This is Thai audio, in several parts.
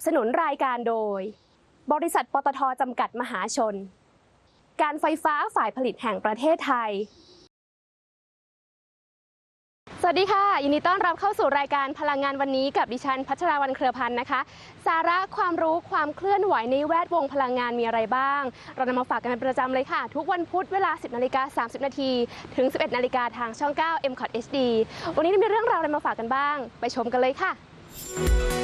สนับสนุนรายการโดย บริษัทปตทจำกัดมหาชน การไฟฟ้าฝ่ายผลิตแห่งประเทศไทย สวัสดีค่ะ ยินดีต้อนรับเข้าสู่รายการพลังงานวันนี้กับดิฉันพัชราวันเครือพันธ์นะคะ สาระความรู้ความเคลื่อนไหวในแวดวงพลังงานมีอะไรบ้าง เรานำมาฝากกันเป็นประจำเลยค่ะ ทุกวันพุธเวลา 10นาฬิกา30นาทีถึง 11นาฬิกาทางช่อง 9 m c o t HD วันนี้มีเรื่องราวอะไรมาฝากกันบ้าง ไปชมกันเลยค่ะ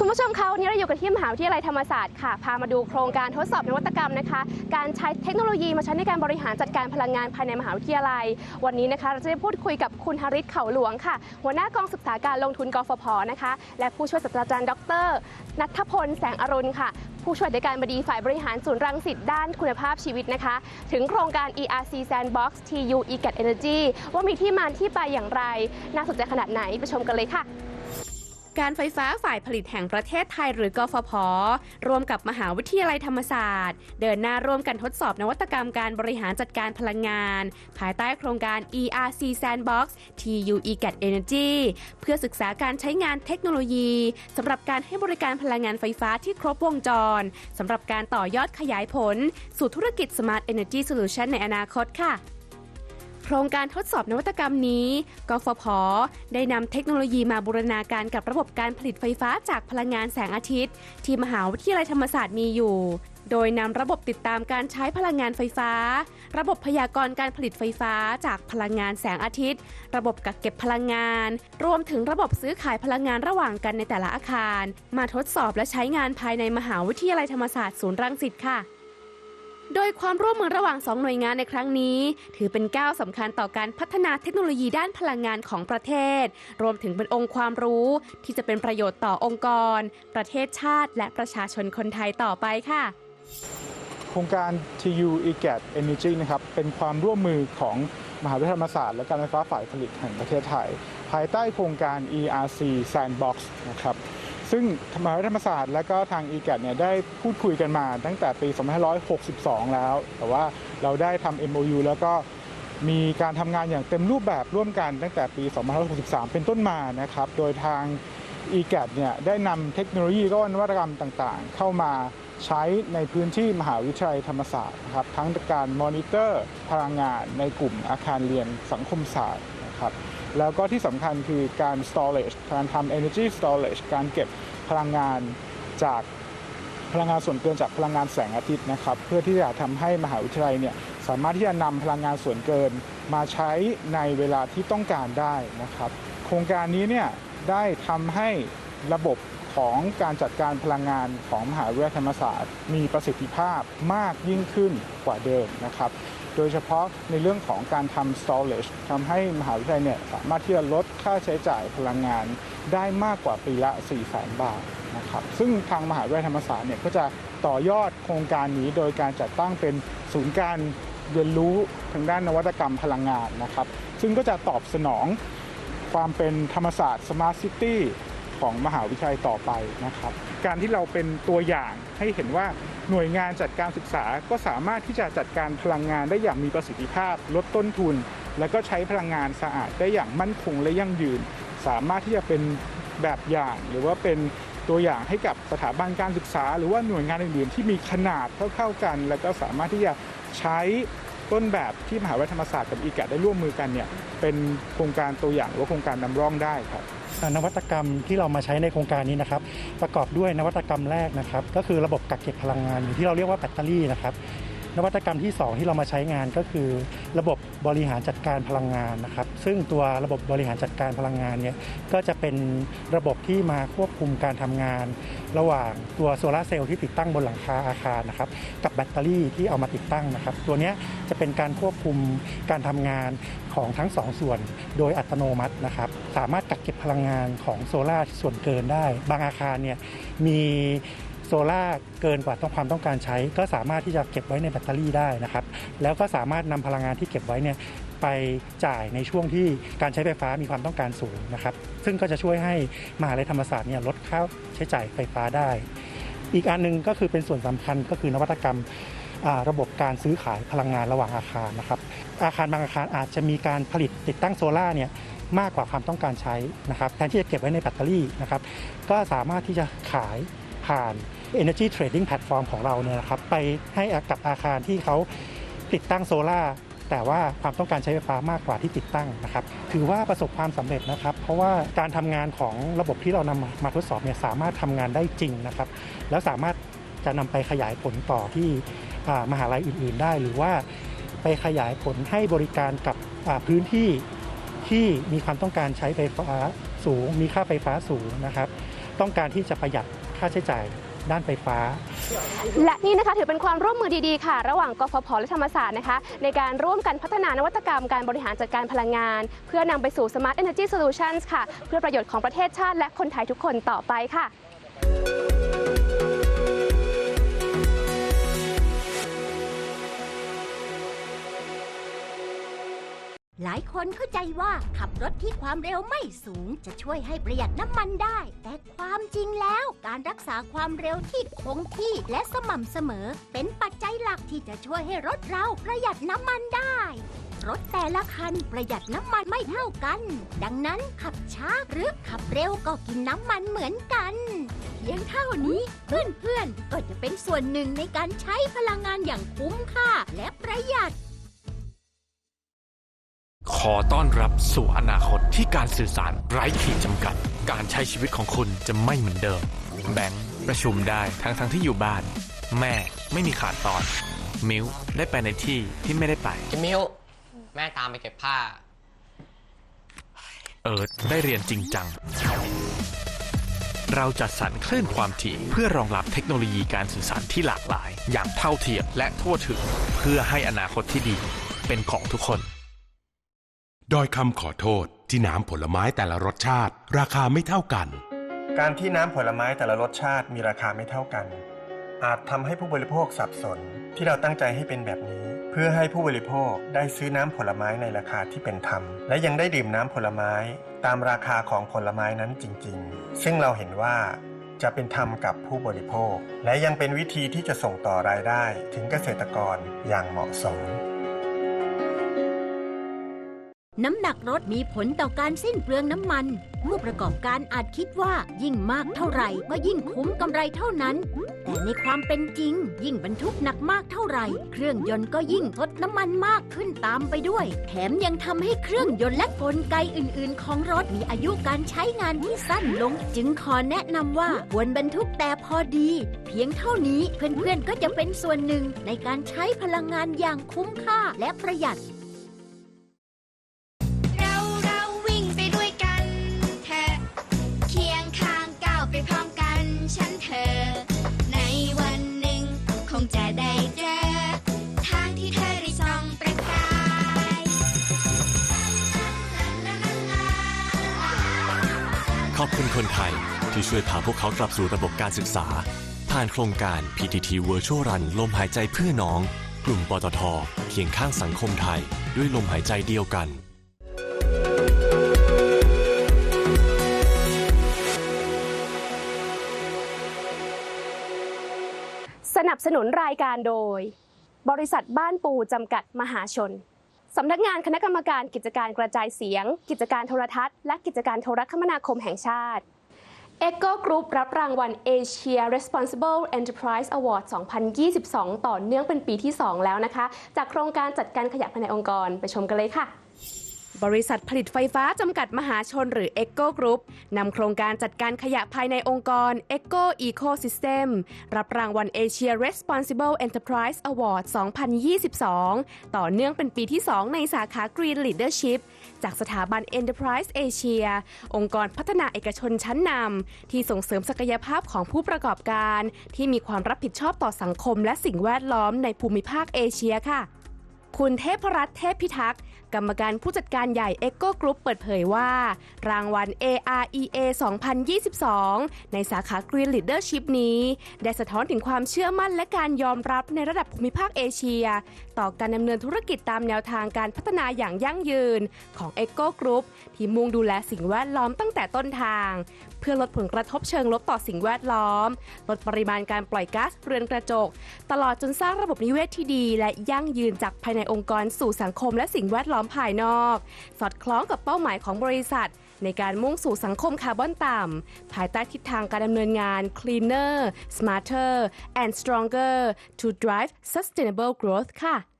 คุณผู้ชมคะวันนี้เราอยู่กันที่มหาวิทยาลัยธรรมศาสตร์ค่ะ พามาดูโครงการทดสอบนวัตกรรมนะคะ การใช้เทคโนโลยีมาใช้ในการบริหารจัดการพลังงานภายในมหาวิทยาลัย วันนี้นะคะ เราจะได้พูดคุยกับคุณฮาริศเขาหลวงค่ะ หัวหน้ากองศึกษาการลงทุนกฟผนะคะ และผู้ช่วยศาสตราจารย์ดร นัทพลแสงอรุณค่ะ ผู้ช่วยในการบดีฝ่ายบริหารศูนย์รังสิตด้านคุณภาพชีวิตนะคะ ถึงโครงการ ERC Sandbox TU eGat Energy ว่ามีที่มาที่ไปอย่างไร น่าสนใจขนาดไหนไปชมกันเลยค่ะ การไฟฟ้าฝ่ายผลิตแห่งประเทศไทยหรือกฟผ ร่วมกับมหาวิทยาลัยธรรมศาสตร์ เดินหน้าร่วมกันทดสอบนวัตกรรมการบริหารจัดการพลังงาน ภายใต้โครงการ ERC Sandbox TU eGat Energy เพื่อศึกษาการใช้งานเทคโนโลยีสำหรับการให้บริการพลังงานไฟฟ้าที่ครบวงจรสำหรับการต่อยอดขยายผล สู่ธุรกิจ Smart Energy Solution ในอนาคตค่ะ โครงการทดสอบนวัตกรรมนี้กฟผ ได้นำเทคโนโลยีมาบูรณาการกับระบบการผลิตไฟฟ้าจากพลังงานแสงอาทิตย์ ที่มหาวิทยาลัยธรรมศาสตร์มีอยู่ โดยนำระบบติดตามการใช้พลังงานไฟฟ้า ระบบพยากรณ์การผลิตไฟฟ้าจากพลังงานแสงอาทิตย์ ระบบกักเก็บพลังงาน รวมถึงระบบซื้อขายพลังงานระหว่างกันในแต่ละอาคาร มาทดสอบและใช้งานภายในมหาวิทยาลัยธรรมศาสตร์ศูนย์รังสิตค่ะ โดยความร่วมมือระหว่าง 2 หน่วยงานในครั้งนี้ ถือเป็นก้าวสำคัญต่อการพัฒนาเทคโนโลยีด้านพลังงานของประเทศ รวมถึงเป็นองค์ความรู้ที่จะเป็นประโยชน์ต่อองค์กร ประเทศชาติ และประชาชนคนไทยต่อไปค่ะ โครงการ TU eGat Energy นะครับเป็นความร่วมมือของมหาวิทยาลัยธรรมศาสตร์และการไฟฟ้าฝ่ายผลิตแห่งประเทศไทย ภายใต้โครงการ ERC Sandbox นะครับ ซึ่งมหาวิทยาลัยธรรมศาสตร์และก็ทาง eGat เนี่ยได้พูดคุยกันมาตั้งแต่ปี 2562 แล้ว แต่ว่าเราได้ทำ MOU แล้วก็มีการทำงานอย่างเต็มรูปแบบร่วมกันตั้งแต่ปี 2563 เป็นต้นมานะครับ โดยทาง eGat เนี่ยได้นำเทคโนโลยีและนวัตกรรมต่างๆ เข้ามาใช้ในพื้นที่มหาวิทยาลัยธรรมศาสตร์นะครับทั้งการมอนิเตอร์พลังงานในกลุ่มอาคารเรียนสังคมศาสตร์ ครับแล้วก็ที่สำคัญคือการ storage การทำ energy storage การเก็บพลังงานจากพลังงานส่วนเกินจากพลังงานแสงอาทิตย์นะครับเพื่อที่จะทำให้มหาวิทยาลัยเนี่ยสามารถที่จะนำพลังงานส่วนเกินมาใช้ในเวลาที่ต้องการได้นะครับ โครงการนี้เนี่ยได้ทำให้ระบบของการจัดการพลังงานของมหาวิทยาลัยธรรมศาสตร์ มีประสิทธิภาพมากยิ่งขึ้นกว่าเดิมนะครับ โดยเฉพาะในเรื่องของการทำ storage ทำให้มหาวิทยาลัยเนี่ยสามารถที่จะลดค่าใช้จ่ายพลังงานได้มากกว่าปีละ 4 0 0 0 0 0 บาทนะครับ ซึ่งทางมหาวิทยาลัยธรรมศาสตร์เนี่ยก็จะต่อยอดโครงการนี้โดยการจัดตั้งเป็นศูนย์การเรียนรู้ทางด้านนวัตกรรมพลังงานนะครับ ซึ่งก็จะตอบสนองความเป็นธรรมศาสตร์ Smart City ของมหาวิทยาลัยต่อไปนะครับ การที่เราเป็นตัวอย่างให้เห็นว่า หน่วยงานจัดการศึกษาก็สามารถที่จะจัดการพลังงานได้อย่างมีประสิทธิภาพ ลดต้นทุน และก็ใช้พลังงานสะอาดได้อย่างมั่นคงและยั่งยืน สามารถที่จะเป็นแบบอย่าง หรือว่าเป็นตัวอย่างให้กับสถาบันการศึกษา หรือว่าหน่วยงานอื่นๆ ที่มีขนาดเท่าๆกัน และก็สามารถที่จะใช้ ต้นแบบที่มหาวิทยาลัยธรรมศาสตร์กับอีกได้ร่วมมือกันเนี่ยเป็นโครงการตัวอย่างหรือว่าโครงการนำร่องได้ครับนวัตกรรมที่เรามาใช้ในโครงการนี้นะครับ ประกอบด้วยนวัตกรรมแรกนะครับ ก็คือระบบกักเก็บพลังงานหรือที่เราเรียกว่าแบตเตอรี่นะครับ นวัตกรรมที่ 2 ที่เรามาใช้งานก็คือ ระบบบริหารจัดการพลังงานนะครับ ซึ่งตัวระบบบริหารจัดการพลังงานเนี่ยก็จะเป็นระบบที่มาควบคุมการทำงาน ระหว่างตัวโซลาเซลล์ที่ติดตั้งบนหลังคาอาคารนะครับกับแบตเตอรี่ที่เอามาติดตั้งนะครับ ตัวนี้จะเป็นการควบคุมการทำงานของทั้งสองส่วน โดยอัตโนมัตินะครับ สามารถกักเก็บพลังงานของโซลาส่วนเกินได้ บางอาคารเนี่ยมี โซล่าเกินกว่าต้องความต้องการใช้ ก็สามารถที่จะเก็บไว้ในแบตเตอรี่ได้นะครับ แล้วก็สามารถนำพลังงานที่เก็บไว้เนี่ยไปจ่ายในช่วงที่การใช้ไฟฟ้ามีความต้องการสูงนะครับ ซึ่งก็จะช่วยให้มหาลัยธรรมศาสตร์เนี่ยลดค่าใช้จ่ายไฟฟ้าได้ อีกอันหนึงก็คือเป็นส่วนสำคัญก็คือนวัตกรรมระบบการซื้อขายพลังงานระหว่างอาคารนะครับ อาคารบางอาคารอาจจะมีการผลิตติดตั้งโซล่าเนี่ยมากกว่าความต้องการใช้นะครับ แทนที่จะเก็บไว้ในแบตเตอรี่นะครับ ก็สามารถที่จะขายผ่าน Energy Trading Platform ของเราเนี่ยนะครับไปให้กับอาคารที่เขาติดตั้งโซลาร์แต่ว่าความต้องการใช้ไฟฟ้ามากกว่าที่ติดตั้งนะครับ ถือว่าประสบความสำเร็จนะครับ เพราะว่าการทำงานของระบบที่เรานำมามาทดสอบเนี่ยสามารถทำงานได้จริงนะครับ แล้วสามารถจะนำไปขยายผลต่อที่มหาลัยอื่น ๆ ได้ หรือว่าไปขยายผลให้บริการกับพื้นที่ที่มีความต้องการใช้ไฟฟ้าสูง มีค่าไฟฟ้าสูงนะครับ ต้องการที่จะประหยัดค่าใช้จ่าย ด้านไฟฟ้า และนี่นะคะถือเป็นความร่วมมือดีๆค่ะ ระหว่างกฟผและธรรมศาสตร์นะคะ ในการร่วมกันพัฒนานวัตกรรมการบริหารจัดการพลังงาน เพื่อนำไปสู่ Smart Energy Solutions ค่ะ เพื่อประโยชน์ของประเทศชาติและคนไทยทุกคนต่อไปค่ะ หลายคนเข้าใจว่าขับรถที่ความเร็วไม่สูงจะช่วยให้ประหยัดน้ำมันได้ แต่ความจริงแล้วการรักษาความเร็วที่คงที่และสม่ำเสมอ เป็นปัจจัยหลักที่จะช่วยให้รถเราประหยัดน้ำมันได้ รถแต่ละคันประหยัดน้ำมันไม่เท่ากัน ดังนั้นขับช้าหรือขับเร็วก็กินน้ำมันเหมือนกันเพียงเท่านี้เพื่อนๆก็จะเป็นส่วนหนึ่งในการใช้พลังงานอย่างคุ้มค่าและประหยัด ขอต้อนรับสู่อนาคตที่การสื่อสารไร้ขีดจำกัด การใช้ชีวิตของคุณจะไม่เหมือนเดิม แบงค์ประชุมได้ทั้งทั้งที่อยู่บ้าน แม่ไม่มีขาดตอน มิวได้ไปในที่ที่ไม่ได้ไปไอ้มิวแม่ตามไปเก็บผ้า เอิร์ธได้เรียนจริงจัง เราจัดสรรคลื่นความถี่เพื่อรองรับเทคโนโลยีการสื่อสารที่หลากหลาย อย่างเท่าเทียมและทั่วถึง เพื่อให้อนาคตที่ดี เป็นของทุกคน ดอยคำขอโทษที่น้ำผลไม้แต่ละรสชาติ ราคาไม่เท่ากัน การที่น้ำผลไม้แต่ละรสชาติมีราคาไม่เท่ากัน อาจทำให้ผู้บริโภคสับสนที่เราตั้งใจให้เป็นแบบนี้ เพื่อให้ผู้บริโภคได้ซื้อน้ำผลไม้ในราคาที่เป็นธรรม และยังได้ดื่มน้ำผลไม้ ตามราคาของผลไม้นั้นจริง ๆ ซึ่งเราเห็นว่าจะเป็นธรรมกับผู้บริโภค และยังเป็นวิธีที่จะส่งต่อรายได้ถึงเกษตรกรอย่างเหมาะสม น้ำหนักรถมีผลต่อการสิ้นเปลืองน้ำมัน ผู้ประกอบการอาจคิดว่ายิ่งมากเท่าไหร่ก็ยิ่งคุ้มกำไรเท่านั้น แต่ในความเป็นจริง ยิ่งบรรทุกหนักมากเท่าไหร่ เครื่องยนต์ก็ยิ่งทดน้ำมันมากขึ้นตามไปด้วย แถมยังทำให้เครื่องยนต์และกลไกอื่น ๆ ของรถมีอายุการใช้งานที่สั้นลง จึงขอแนะนำว่าควรบรรทุกแต่พอดี เพียงเท่านี้เพื่อนๆก็จะเป็นส่วนหนึ่งในการใช้พลังงานอย่างคุ้มค่าและประหยัด คนไทยที่ช่วยพาพวกเขากลับสู่ระบบการศึกษา ผ่านโครงการ PTT Virtual Run ลมหายใจเพื่อน้อง กลุ่มปตทเคียงข้างสังคมไทย ด้วยลมหายใจเดียวกัน สนับสนุนรายการโดย บริษัทบ้านปูจำกัดมหาชน สำนักงานคณะกรรมการกิจการกระจายเสียง กิจการโทรทัศน์ และกิจการโทรคมนาคมแห่งชาติ e c o Group รับรางวัล Asia Responsible Enterprise Award 2022 ต่อเนื่องเป็นปีที่ 2 แล้วนะคะ จากโครงการจัดการขยะภายในองค์กร ไปชมกันเลยค่ะ บริษัทผลิตไฟฟ้าจำกัดมหาชนหรือ e c o Group นำโครงการจัดการขยะภายในองค์กร Eco Ecosystem รับรางวัล Asia Responsible Enterprise Award 2022 ต่อเนื่องเป็นปีที่ 2 ในสาขา Green Leadership จากสถาบัน Enterprise Asia องค์กรพัฒนาเอกชนชั้นนำที่ส่งเสริมศักยภาพของผู้ประกอบการ ที่มีความรับผิดชอบต่อสังคมและสิ่งแวดล้อมในภูมิภาคเอเชียค่ะ คุณเทพรัตน์เทพพิทักษ์ กรรมการผู้จัดการใหญ่ e c o Group เปิดเผยว่า รางวัล AREA 2022 ในสาขา Green Leadership นี้ ได้สะท้อนถึงความเชื่อมั่นและการยอมรับในระดับภูมิภาคเอเชีย ต่อการดำเนินธุรกิจตามแนวทางการพัฒนาอย่างยั่งยืนของ e c o Group ที่มุ่งดูแลสิ่งแวดล้อมตั้งแต่ต้นทางเพื่อลดผลกระทบเชิงลบต่อสิ่งแวดล้อม ลดปริมาณการปล่อยก๊าซเรือนกระจก ตลอดจนสร้างระบบนิเวศที่ดี และยั่งยืนจากภายในองค์กรสู่สังคมและสิ่งแวดล้อมภายนอก สอดคล้องกับเป้าหมายของบริษัท ในการมุ่งสู่สังคมคาร์บอนต่ำ ภายใต้ทิศทางการดำเนินงาน cleaner smarter and stronger to drive sustainable growth ค่ะ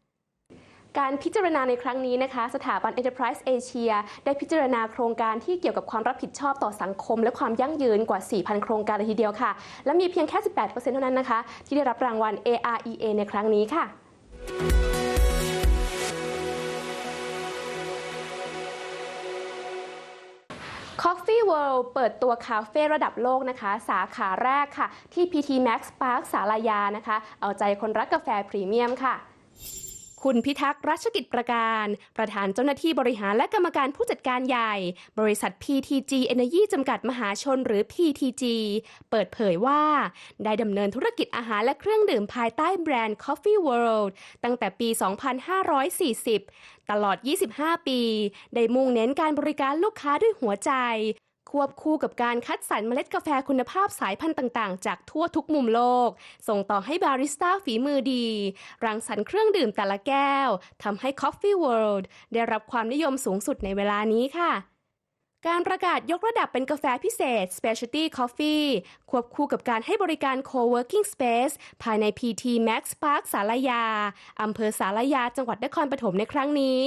การพิจารณาในครั้งนี้นะคะ สถาบัน Enterprise Asia ได้พิจารณาโครงการที่เกี่ยวกับความรับผิดชอบต่อสังคม และความยั่งยืนกว่า 4,000 โครงการเลยทีเดียวค่ะ และมีเพียงแค่ 18%เท่านั้นนะคะ ที่ได้รับรางวัล AREA ในครั้งนี้ค่ะ Coffee World เปิดตัวคาเฟ่ระดับโลกนะคะ สาขาแรกค่ะ ที่ PT Max Park สาลายานะคะ เอาใจคนรักกาแฟพรีเมียมค่ะ คุณพิทักษ์รัชกิจประการ ประธานเจ้าหน้าที่บริหารและกรรมการผู้จัดการใหญ่ บริษัท PTG Energy จำกัดมหาชนหรือ PTG เปิดเผยว่า ได้ดำเนินธุรกิจอาหารและเครื่องดื่มภายใต้แบรนด์ Coffee World ตั้งแต่ปี 2540 ตลอด 25 ปี ได้มุ่งเน้นการบริการลูกค้าด้วยหัวใจ ควบคู่กับการคัดสรรเมล็ดกาแฟคุณภาพสายพันธุ์ต่างๆ จากทั่วทุกมุมโลก ส่งต่อให้บาริสต้าฝีมือดี รังสรรค์เครื่องดื่มแต่ละแก้วทำให้ Coffee World ได้รับความนิยมสูงสุดในเวลานี้ค่ะ การประกาศยกระดับเป็นกาแฟพิเศษ Specialty Coffee ควบคู่กับการให้บริการ Co-working Space ภายใน PT Max Park สารยา อำเภอสารยา จังหวัดนครปฐมในครั้งนี้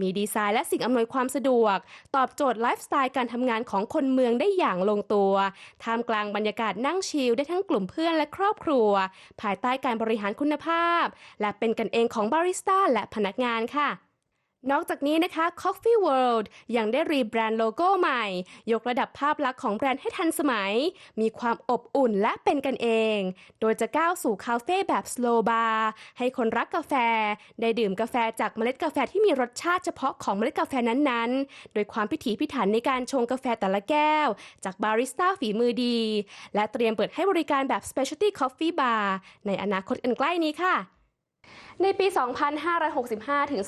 มีดีไซน์และสิ่งอำนวยความสะดวก ตอบโจทย์ไลฟ์สไตล์การทำงานของคนเมืองได้อย่างลงตัว ท่ามกลางบรรยากาศนั่งชิลได้ทั้งกลุ่มเพื่อนและครอบครัว ภายใต้การบริหารคุณภาพ และเป็นกันเองของบาริสต้าและพนักงานค่ะ นอกจากนี้นะคะ Coffee World ยังได้รีแบรนด์โลโก้ใหม่ ยกระดับภาพลักษณ์ของแบรนด์ให้ทันสมัย มีความอบอุ่นและเป็นกันเอง โดยจะก้าวสู่คาเฟ่แบบ slow bar ให้คนรักกาแฟ ได้ดื่มกาแฟจากเมล็ดกาแฟที่มีรสชาติเฉพาะของเมล็ดกาแฟนั้นๆ โดยความพิถีพิถันในการชงกาแฟแต่ละแก้ว จากบาริสต้าฝีมือดี และเตรียมเปิดให้บริการแบบ specialty coffee bar ในอนาคตอันใกล้นี้ค่ะ ในปี 2565 ถึง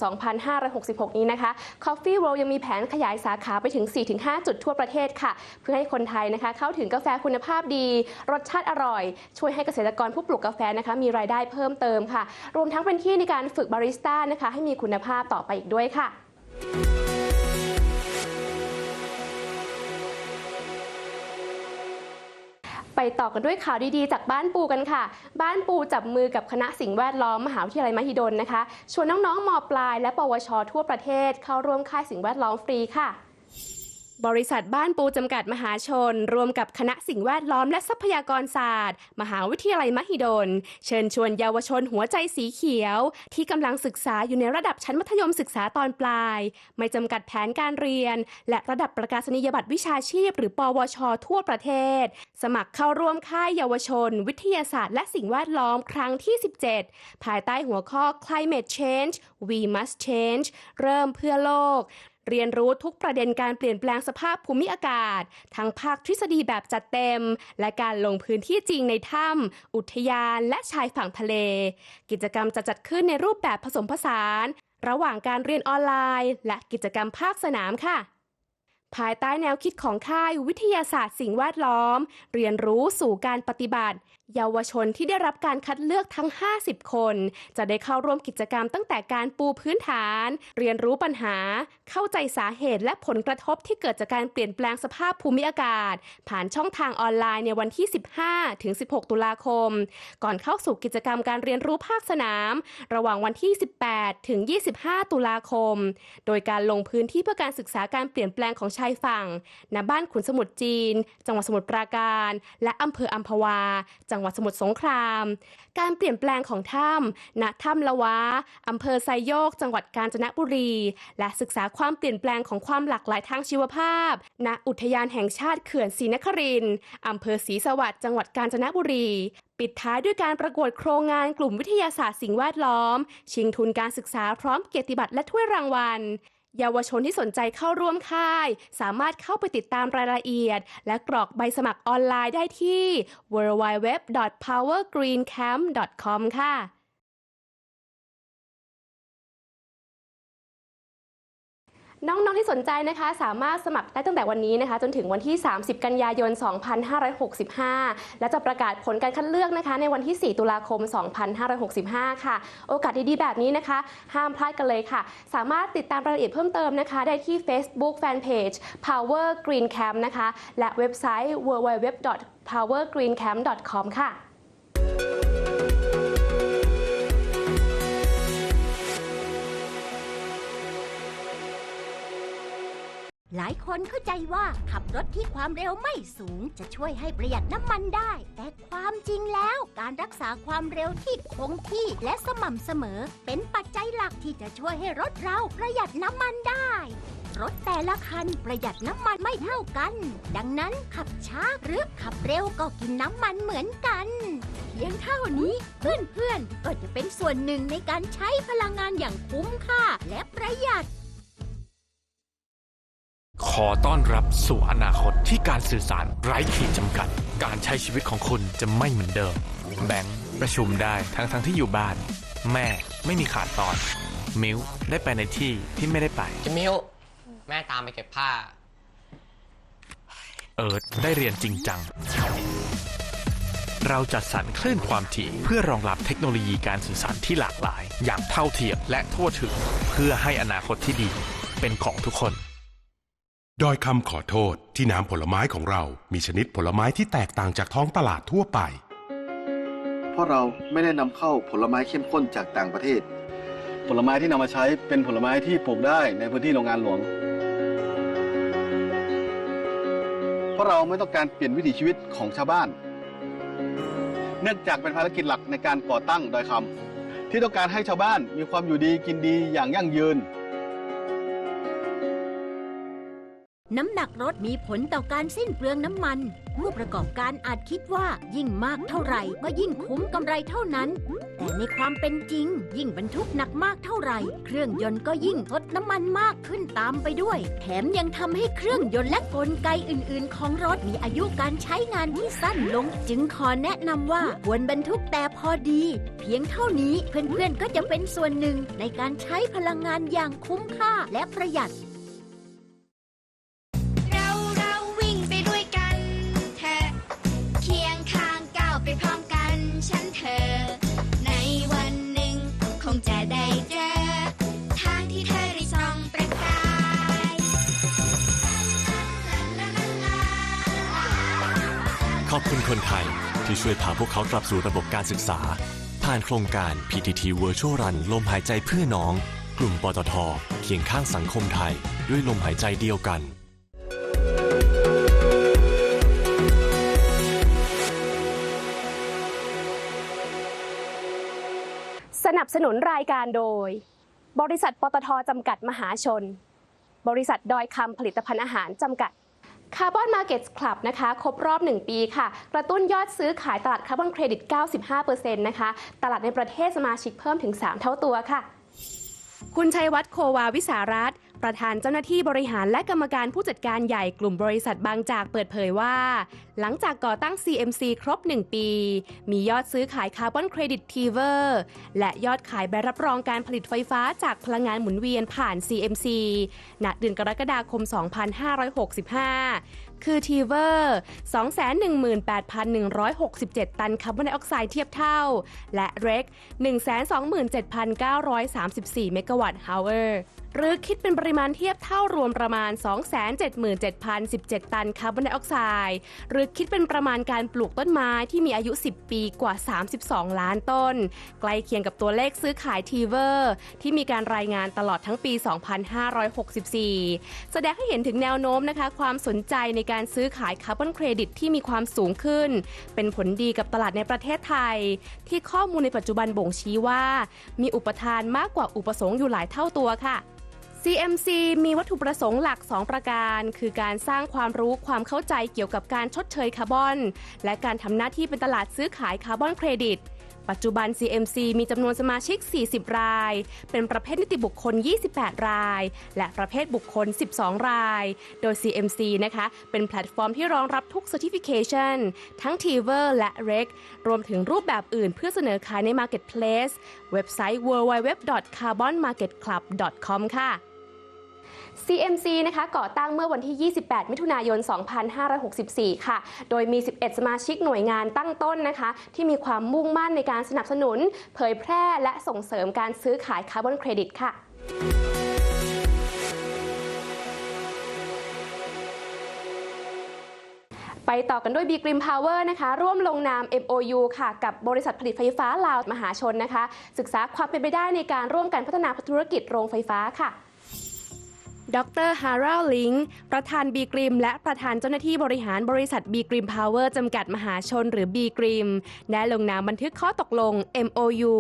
2566 นี้นะคะ Coffee World ยังมีแผนขยายสาขาไปถึง 4-5 จุดทั่วประเทศค่ะ เพื่อให้คนไทยนะคะ เข้าถึงกาแฟคุณภาพดี รสชาติอร่อย ช่วยให้เกษตรกรผู้ปลูกกาแฟนะคะ มีรายได้เพิ่มเติมค่ะ รวมทั้งเป็นที่ในการฝึกบาริสต้านะคะ ให้มีคุณภาพต่อไปอีกด้วยค่ะ ไปต่อกันด้วยข่าวดีๆ จากบ้านปูกันค่ะ บ้านปูจับมือกับคณะสิ่งแวดล้อมมหาวิทยาลัยมหิดลนะคะ ชวนน้องๆมปลาย และปวช ทั่วประเทศเข้าร่วมค่ายสิ่งแวดล้อมฟรีค่ะ บริษัทบ้านปูจำกัดมหาชน รวมกับคณะสิ่งแวดล้อมและทรัพยากรศาสตร์ มหาวิทยาลัยมหิดล เชิญชวนเยาวชนหัวใจสีเขียว ที่กำลังศึกษาอยู่ในระดับชั้นมัธยมศึกษาตอนปลาย ไม่จำกัดแผนการเรียน และระดับประกาศนียบัตรวิชาชีพ หรือปวช ทั่วประเทศ สมัครเข้าร่วมค่ายเยาวชน วิทยาศาสตร์ และสิ่งแวดล้อมครั้งที่ 17 ภายใต้หัวข้อ Climate Change We Must Change เริ่มเพื่อโลก เรียนรู้ทุกประเด็นการเปลี่ยนแปลงสภาพภูมิอากาศ ทั้งภาคทฤษฎีแบบจัดเต็ม และการลงพื้นที่จริงในถ้ำอุทยานและชายฝั่งทะเล กิจกรรมจะจัดขึ้นในรูปแบบผสมผสาน ระหว่างการเรียนออนไลน์ และกิจกรรมภาคสนามค่ะภายใต้แนวคิดของค่ายวิทยาศาสตร์สิ่งแวดล้อม เรียนรู้สู่การปฏิบัติเยาวชนที่ได้รับการคัดเลือกทั้ง 50 คน จะได้เข้าร่วมกิจกรรมตั้งแต่การปูพื้นฐาน เรียนรู้ปัญหา เข้าใจสาเหตุและผลกระทบที่เกิดจากการเปลี่ยนแปลงสภาพภูมิอากาศ ผ่านช่องทางออนไลน์ในวันที่ 15 ถึง 16 ตุลาคม ก่อนเข้าสู่กิจกรรมการเรียนรู้ภาคสนาม ระหว่างวันที่ 18 ถึง 25 ตุลาคม โดยการลงพื้นที่เพื่อการศึกษาการเปลี่ยนแปลงของชาวายฝั่งณบ้านขุนสมุทรจีน จังหวัดสมุทรปราการ และอำเภออัมพวาจังหวัดสมุทรสงคราม การเปลี่ยนแปลงของถ้ำณถ้ำละวะอำเภอไซโยก จังหวัดกาญจนบุรี และศึกษาความเปลี่ยนแปลงของความหลากหลายทางชีวภาพ ณอุทยานแห่งชาติเขื่อนศรีนครินทร์อำเภอศรีสวัสดิ์จังหวัดกาญจนบุรีปิดท้ายด้วยการประกวดโครงงานกลุ่มวิทยาศาสตร์สิ่งแวดล้อม ชิงทุนการศึกษาพร้อมเกียรติบัตรและถ้วยรางวัล เยาวชนที่สนใจเข้าร่วมค่าย สามารถเข้าไปติดตามรายละเอียด และกรอกใบสมัครออนไลน์ได้ที่ www.powergreencamp.com ค่ะ น้องๆที่สนใจนะคะสามารถสมัครได้ตั้งแต่วันนี้นะคะ จนถึงวันที่ 30 กันยายน 2565 และจะประกาศผลการคัดเลือกนะคะ ในวันที่ 4 ตุลาคม 2565 ค่ะ โอกาสดีๆ แบบนี้นะคะ ห้ามพลาดกันเลยค่ะ สามารถติดตามรายละเอียดเพิ่มเติมนะคะ ได้ที่ Facebook Fanpage Power Green Camp นะคะ และเว็บไซต์ www.powergreencamp.com ค่ะ หลายคนเข้าใจว่าขับรถที่ความเร็วไม่สูงจะช่วยให้ประหยัดน้ำมันได้ แต่ความจริงแล้วการรักษาความเร็วที่คงที่และสม่ำเสมอ เป็นปัจจัยหลักที่จะช่วยให้รถเราประหยัดน้ำมันได้ รถแต่ละคันประหยัดน้ำมันไม่เท่ากัน ดังนั้นขับช้าหรือขับเร็วก็กินน้ำมันเหมือนกันเพียงเท่านี้เพื่อนๆก็จะเป็นส่วนหนึ่งในการใช้พลังงานอย่างคุ้มค่าและประหยัด ขอต้อนรับสู่อนาคตที่การสื่อสารไร้ขีดจำกัด การใช้ชีวิตของคุณจะไม่เหมือนเดิม แบงค์ประชุมได้ทั้งทั้งที่อยู่บ้าน แม่ไม่มีขาดตอน มิวได้ไปในที่ที่ไม่ได้ไป จิมิวแม่ตามไปเก็บผ้า เอิร์ธได้เรียนจริงจัง เราจัดสรรคลื่นความถี่เพื่อรองรับเทคโนโลยีการสื่อสารที่หลากหลาย อย่างเท่าเทียมและทั่วถึง เพื่อให้อนาคตที่ดี เป็นของทุกคน ดอยคำขอโทษที่น้ำผลไม้ของเรา มีชนิดผลไม้ที่แตกต่างจากท้องตลาดทั่วไป เพราะเราไม่ได้นำเข้าผลไม้เข้มข้นจากต่างประเทศ ผลไม้ที่นำมาใช้เป็นผลไม้ที่ปลูกได้ในพื้นที่โรงงานหลวง เพราะเราไม่ต้องการเปลี่ยนวิถีชีวิตของชาวบ้าน เนื่องจากเป็นภารกิจหลักในการก่อตั้งดอยคำที่ต้องการให้ชาวบ้านมีความอยู่ดีกินดีอย่างยั่งยืน น้ำหนักรถมีผลต่อการสิ้นเปลืองน้ำมัน ผู้ประกอบการอาจคิดว่ายิ่งมากเท่าไหร่ก็ยิ่งคุ้มกำไรเท่านั้น แต่ในความเป็นจริง ยิ่งบรรทุกหนักมากเท่าไหร่ เครื่องยนต์ก็ยิ่งทดน้ำมันมากขึ้นตามไปด้วย แถมยังทำให้เครื่องยนต์และกลไกอื่น ๆ ของรถมีอายุการใช้งานที่สั้นลง จึงขอแนะนำว่าควรบรรทุกแต่พอดี เพียงเท่านี้เพื่อนๆก็จะเป็นส่วนหนึ่งในการใช้พลังงานอย่างคุ้มค่าและประหยัด คุณคนไทย ที่ช่วยพาพวกเขากลับสู่ระบบการศึกษา ผ่านโครงการ PTT Virtual Run ลมหายใจเพื่อน้อง กลุ่มปตทเคียงข้างสังคมไทย ด้วยลมหายใจเดียวกันสนับสนุนรายการโดย บริษัทปตทจำกัดมหาชน บริษัทดอยคำผลิตภัณฑ์อาหารจำกัด Carbon Markets Club นะคะครบรอบ 1 ปีค่ะ กระตุ้นยอดซื้อขายตลาดคาร์บอนเครดิต 95%นะคะ ตลาดในประเทศสมาชิกเพิ่มถึง 3 เท่าตัวค่ะ คุณชัยวัฒน์โควาวิสารัตน์ ประธานเจ้าหน้าที่บริหารและกรรมการผู้จัดการใหญ่กลุ่มบริษัทบางจากเปิดเผยว่า หลังจากก่อตั้ง CMC ครบ 1 ปี มียอดซื้อขายคาร์บอนเครดิตทีเวอร์และยอดขายใบรับรองการผลิตไฟฟ้าจากพลังงานหมุนเวียนผ่าน CMC ณเดือนกรกฎาคม 2565คือทีเวอร์218,167 ตันคาร์บอนไดออกไซด์เทียบเท่า และเร็ก127,934 เมกะวัตต์ฮาวเวอร์ หรือคิดเป็นปริมาณเทียบเท่ารวมประมาณ 277,017 ตันคาร์บอนไดออกไซด์หรือคิดเป็นประมาณการปลูกต้นไม้ที่มีอายุ 10 ปีกว่า 32 ล้านต้น ใกล้เคียงกับตัวเลขซื้อขายทีเวอร์ ที่มีการรายงานตลอดทั้งปี 2564 แสดงให้เห็นถึงแนวโน้มนะคะ ความสนใจในการซื้อขายคาร์บอนเครดิตที่มีความสูงขึ้น เป็นผลดีกับตลาดในประเทศไทย ที่ข้อมูลในปัจจุบันบ่งชี้ว่า มีอุปทานมากกว่าอุปสงค์อยู่หลายเท่าตัวค่ะ CMC มีวัตถุประสงค์หลัก 2 ประการ คือการสร้างความรู้ความเข้าใจเกี่ยวกับการชดเชยคาร์บอน และการทำหน้าที่เป็นตลาดซื้อขายคาร์บอนเครดิต ปัจจุบัน CMC มีจำนวนสมาชิก 40 ราย เป็นประเภทนิติบุคคล 28 ราย และประเภทบุคคล 12 ราย โดย CMC นะคะ เป็นแพลตฟอร์มที่รองรับทุก Certification ทั้ง TIVER และ REC รวมถึงรูปแบบอื่นเพื่อเสนอขายใน Marketplace เว็บไซต์ www.carbonmarketclub.com ค่ะ CMC นะคะก่อตั้งเมื่อวันที่ 28 มิถุนายน 2564 ค่ะ โดยมี 11 สมาชิกหน่วยงานตั้งต้นนะคะ ที่มีความมุ่งมั่นในการสนับสนุน เผยแพร่และส่งเสริมการซื้อขายคาร์บอนเครดิตค่ะไปต่อกันด้วย b g r e e n Power นะคะ ร่วมลงนาม MOU ค่ะ กับบริษัทผลิตไฟฟ้าลาวมหาชนนะคะ ศึกษาความเป็นไปได้ในการร่วมกันพัฒนาธุรกิจโรงไฟฟ้าค่ะ ดรฮาราลลิงประธานบีกริม และประธานเจ้าหน้าที่บริหารบริษัทบีกริมพาวเวอร์จำกัดมหาชนหรือบีกริม ได้ลงนามบันทึกข้อตกลง MOU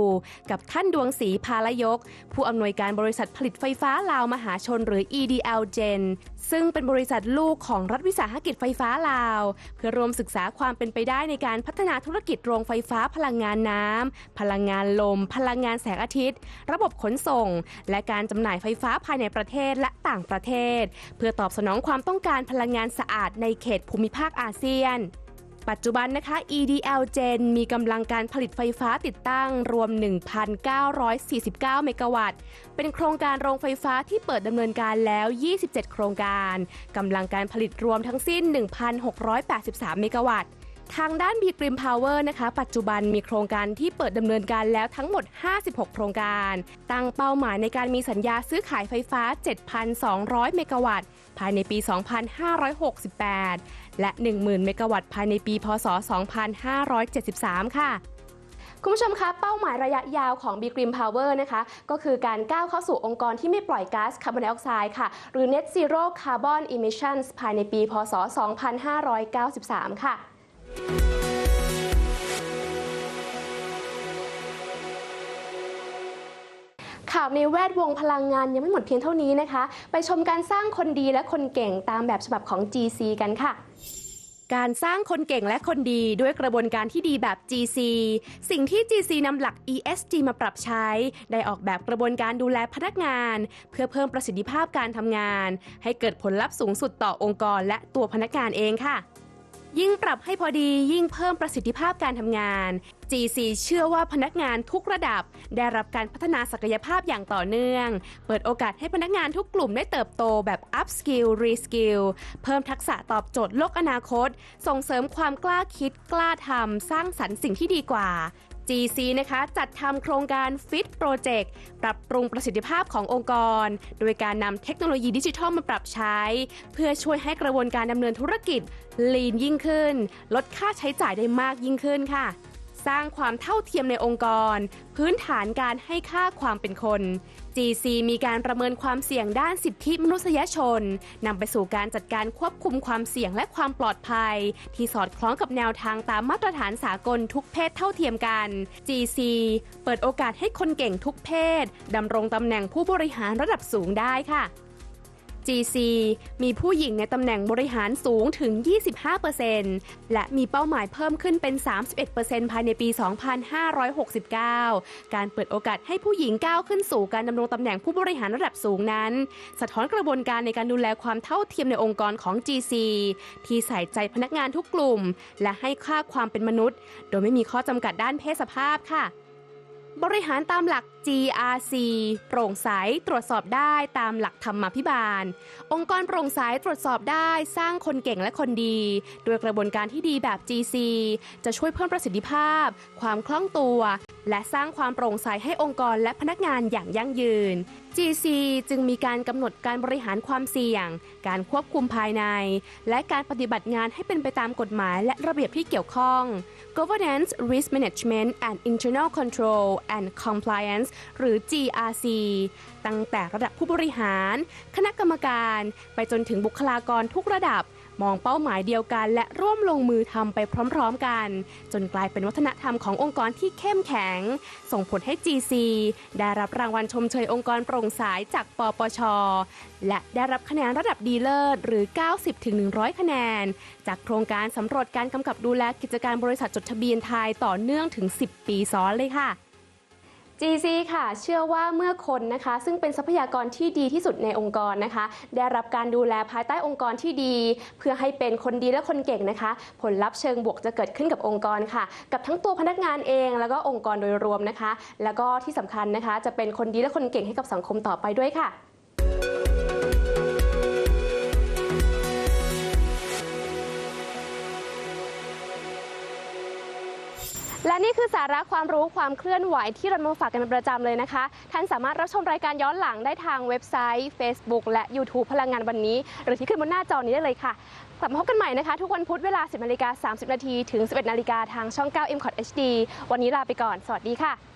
กับท่านดวงศรีพาลยก ผู้อำนวยการบริษัทผลิตไฟฟ้าลาวมหาชนหรือ EDL Gen ซึ่งเป็นบริษัทลูกของรัฐวิสาหกิจไฟฟ้าลาว เพื่อรวมศึกษาความเป็นไปได้ในการพัฒนาธุรกิจโรงไฟฟ้าพลังงานน้ำ พลังงานลม พลังงานแสงอาทิตย์ ระบบขนส่ง และการจำหน่ายไฟฟ้าภายในประเทศและต่างประเทศ เพื่อตอบสนองความต้องการพลังงานสะอาดในเขตภูมิภาคอาเซียน ปัจจุบันนะคะ EDL Gen มีกำลังการผลิตไฟฟ้าติดตั้งรวม 1,949 เมกะวัตต์ เป็นโครงการโรงไฟฟ้าที่เปิดดำเนินการแล้ว 27 โครงการกำลังการผลิตรวมทั้งสิ้น 1,683 เมกะวัตต์ทางด้าน b ีกริมพาวเวอร์นะคะ ปัจจุบันมีโครงการที่เปิดดำเนินการแล้วทั้งหมด 56 โครงการ ตั้งเป้าหมายในการมีสัญญาซื้อขายไฟฟ้า 7,200 เมกะวัตต์ ภายในปี 2568 และ 10,000 เมกะวัตต์ภายในปีพศ 2573 ค่ะคุณผู้ชมคะเป้าหมายระยะยาวของ b g r e e m Power นะคะก็คือการก้าวเข้าสู่องค์กรที่ไม่ปล่อยก๊าซคาร์บอนไดออกไซด์ค่ะ หรือ Net Zero Carbon Emissions ภายในปี พศ 2593 ค่ะ ข่าวในแวดวงพลังงานยังไม่หมดเพียงเท่านี้นะคะ ไปชมการสร้างคนดีและคนเก่งตามแบบฉบับของ GC กันค่ะการสร้างคนเก่งและคนดีด้วยกระบวนการที่ดีแบบ GC สิ่งที่ GC นำหลัก ESG มาปรับใช้ ได้ออกแบบกระบวนการดูแลพนักงาน เพื่อเพิ่มประสิทธิภาพการทำงาน ให้เกิดผลลัพธ์สูงสุดต่อองค์กรและตัวพนักงานเองค่ะ ยิ่งปรับให้พอดียิ่งเพิ่มประสิทธิภาพการทำงาน GC เชื่อว่าพนักงานทุกระดับ ได้รับการพัฒนาศักยภาพอย่างต่อเนื่อง เปิดโอกาสให้พนักงานทุกกลุ่มได้เติบโตแบบ up skill re skill เพิ่มทักษะตอบโจทย์โลกอนาคต ส่งเสริมความกล้าคิดกล้าทำสร้างสรรค์สิ่งที่ดีกว่า GC นะคะจัดทำโครงการ Fit Project ปรับปรุงประสิทธิภาพขององค์กร โดยการนำเทคโนโลยีดิจิทัลมาปรับใช้ เพื่อช่วยให้กระบวนการดำเนินธุรกิจ lean ยิ่งขึ้น ลดค่าใช้จ่ายได้มากยิ่งขึ้นค่ะ สร้างความเท่าเทียมในองค์กร พื้นฐานการให้ค่าความเป็นคน GC มีการประเมินความเสี่ยงด้านสิทธิมนุษยชนนำไปสู่การจัดการควบคุมความเสี่ยงและความปลอดภัย ที่สอดคล้องกับแนวทางตามมาตรฐานสากลทุกเพศเท่าเทียมกัน GC เปิดโอกาสให้คนเก่งทุกเพศดำรงตำแหน่งผู้บริหารระดับสูงได้ค่ะ GC มีผู้หญิงในตำแหน่งบริหารสูงถึง 25%และมีเป้าหมายเพิ่มขึ้นเป็น 31%ภายในปี 2569 การเปิดโอกาสให้ผู้หญิงก้าวขึ้นสู่การดำรงตำแหน่งผู้บริหารระดับสูงนั้น สะท้อนกระบวนการในการดูแลความเท่าเทียมในองค์กรของ GC ที่ใส่ใจพนักงานทุกกลุ่ม และให้ค่าความเป็นมนุษย์ โดยไม่มีข้อจำกัดด้านเพศสภาพค่ะ บริหารตามหลัก GRC โปร่งใสตรวจสอบได้ตามหลักธรรมาภิบาล องค์กรโปร่งใสตรวจสอบได้สร้างคนเก่งและคนดี โดยกระบวนการที่ดีแบบ GC จะช่วยเพิ่มประสิทธิภาพ ความคล่องตัว และสร้างความโปร่งใสให้องค์กรและพนักงานอย่างยั่งยืน GC จึงมีการกำหนดการบริหารความเสี่ยง การควบคุมภายใน และการปฏิบัติงานให้เป็นไปตามกฎหมายและระเบียบที่เกี่ยวข้อง Governance Risk Management and Internal Control and Compliance หรือ GRC ตั้งแต่ระดับผู้บริหาร คณะกรรมการ ไปจนถึงบุคลากรทุกระดับ มองเป้าหมายเดียวกัน และร่วมลงมือทำไปพร้อมๆกัน จนกลายเป็นวัฒนธรรมขององค์กรที่เข้มแข็ง ส่งผลให้ GC ได้รับรางวัลชมเชยองค์กรโปร่งใสจากปปช และได้รับคะแนนระดับดีเลิศหรือ 90-100 คะแนน จากโครงการสำรวจการกำกับดูแลกิจการบริษัทจดทะเบียนไทยต่อเนื่องถึง 10 ปีซ้อนเลยค่ะ GC ค่ะเชื่อว่าเมื่อคนนะคะ ซึ่งเป็นทรัพยากรที่ดีที่สุดในองค์กรนะคะ ได้รับการดูแลภายใต้องค์กรที่ดี เพื่อให้เป็นคนดีและคนเก่งนะคะ ผลลัพธ์เชิงบวกจะเกิดขึ้นกับองค์กรค่ะ กับทั้งตัวพนักงานเอง แล้วก็องค์กรโดยรวมนะคะ แล้วก็ที่สำคัญนะคะ จะเป็นคนดีและคนเก่งให้กับสังคมต่อไปด้วยค่ะ และนี่คือสาระความรู้ความเคลื่อนไหวที่เรามาฝากกันเป็นประจำเลยนะคะ ท่านสามารถรับชมรายการย้อนหลังได้ทางเว็บไซต์ Facebook และ YouTube พลังงานวันนี้ หรือที่ขึ้นบนหน้าจอนี้ได้เลยค่ะกลับมาพบกันใหม่นะคะ ทุกวันพุธเวลา 10นาฬิกา30 นาทีถึง 11นาฬิกาทางช่อง 9 m c o t HD วันนี้ลาไปก่อน สวัสดีค่ะ